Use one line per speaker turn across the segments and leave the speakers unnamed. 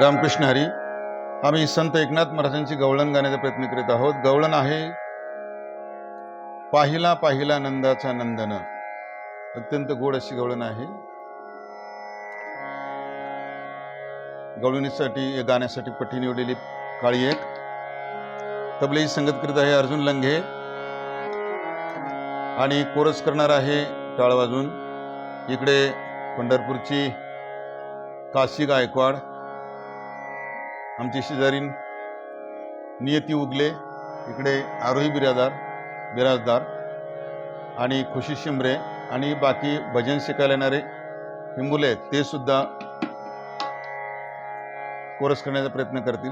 रामकृष्ण हरी आम्ही संत एकनाथ महाराजांची गवळण गाण्याचा प्रयत्न करीत आहोत. गवळण आहे पाहिला पाहिला नंदाचा नंदन. अत्यंत गोड अशी गवळण आहे. गवळणीसाठी या गाण्यासाठी पट्टी निवडलेली काळी एक. तबलेही संगत करीत आहे अर्जुन लंघे. आणि कोरस करणार आहे टाळ वाजून इकडे पंढरपूरची काशी गायकवाड. आमचे शेजारीन नियती उगले इकडे आरोही बिरादार बिराजदार आणि खुशी शिमरे आणि बाकी भजन शिकायला येणारे ही मुले ते सुद्धा कोरस करण्याचा प्रयत्न करतील.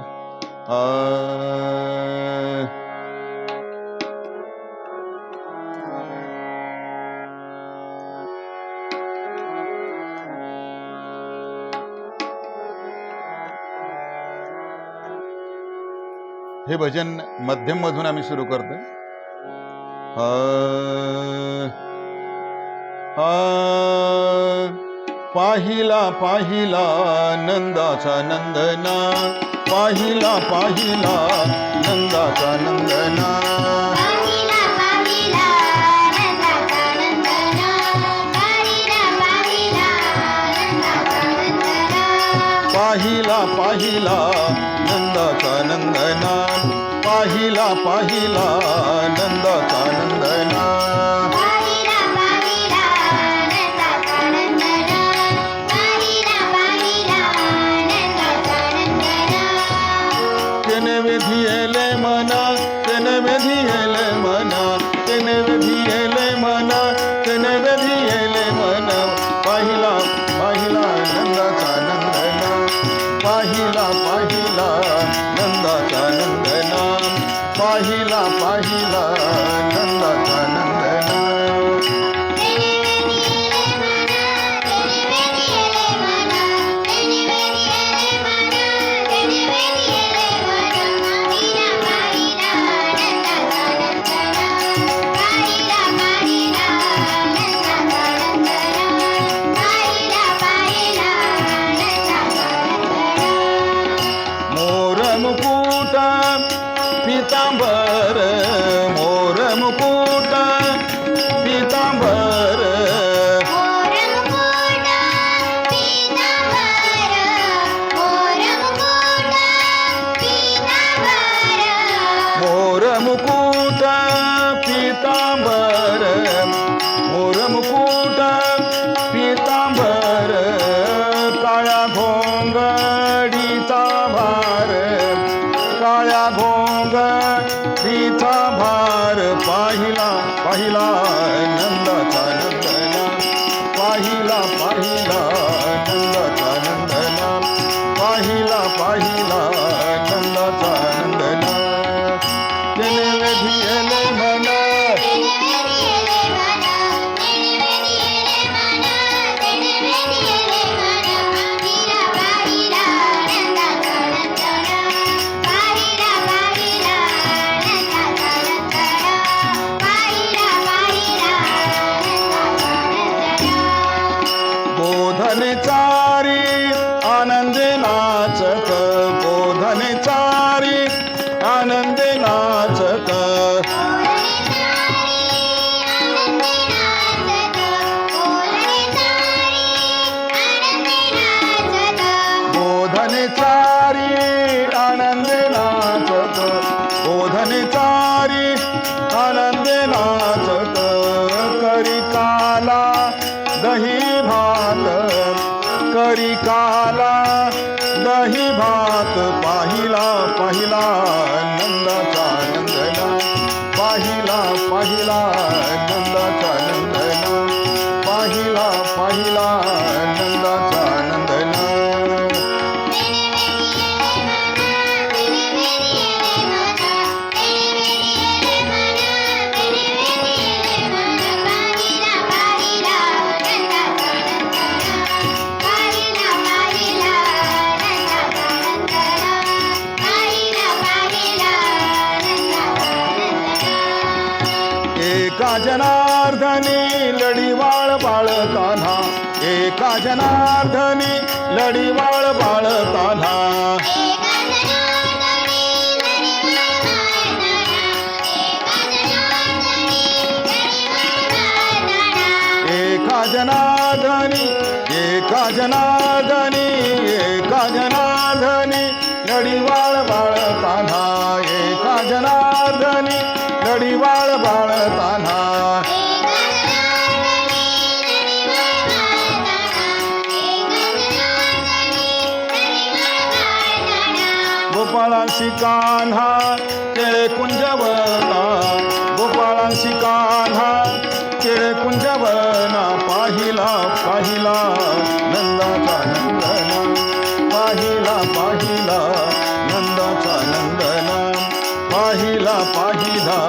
हे भजन मध्यम मधून आम्ही सुरू करतोय. पाहिला पाहिला नंदाचा नंदना. पाहिला पाहिला नंदाचा नंदना.
पाहिला पाहिला नंदाचा नंदना. पाहिला पाहिला नंदाचा नंदना
तेने विधियेले तेने तेने तेने पाहिला पाहिला नंदाचा
नंद পাহিলা
পাহিলা। मुकुट पितांबर मोर मुकुट पितांबर काळ्या भोंगडीचा भार काळ्या घोंगडीचा भार पाहिला पाहिला नंदाचा नंदना पाहिला पाहिला. चारी आनंद नाचत. बोधन चारी आनंद नाचत. बोधन चारी आनंद नाचत. करी काला दही भात. करी काला नाही भात पाहिला पाहिला नंदाचा नंदना. पाहिला पाहिला एका जनार्दनी लढीवाळ बाळताना एका जनार्दनी लढीवाळ बाळताना.
एका जनार्दनी एका जनार्दनी एका जनार्दनी लढीवाळ बाळताना
एका जनार्दनी लढीवाळ बाळताना. गोपाळांशी कान्हा केळे कुंजवना गोपाळांशी कान्हा केळे कुंजवना पाहिला पाहिला नंदाचा नंदना. पाहिला पाहिला नंदाचा नंदना. पाहिला पाहिला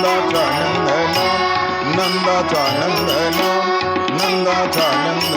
नंदाचा नंदना नंदाचा नंदना नंदाचा नंदना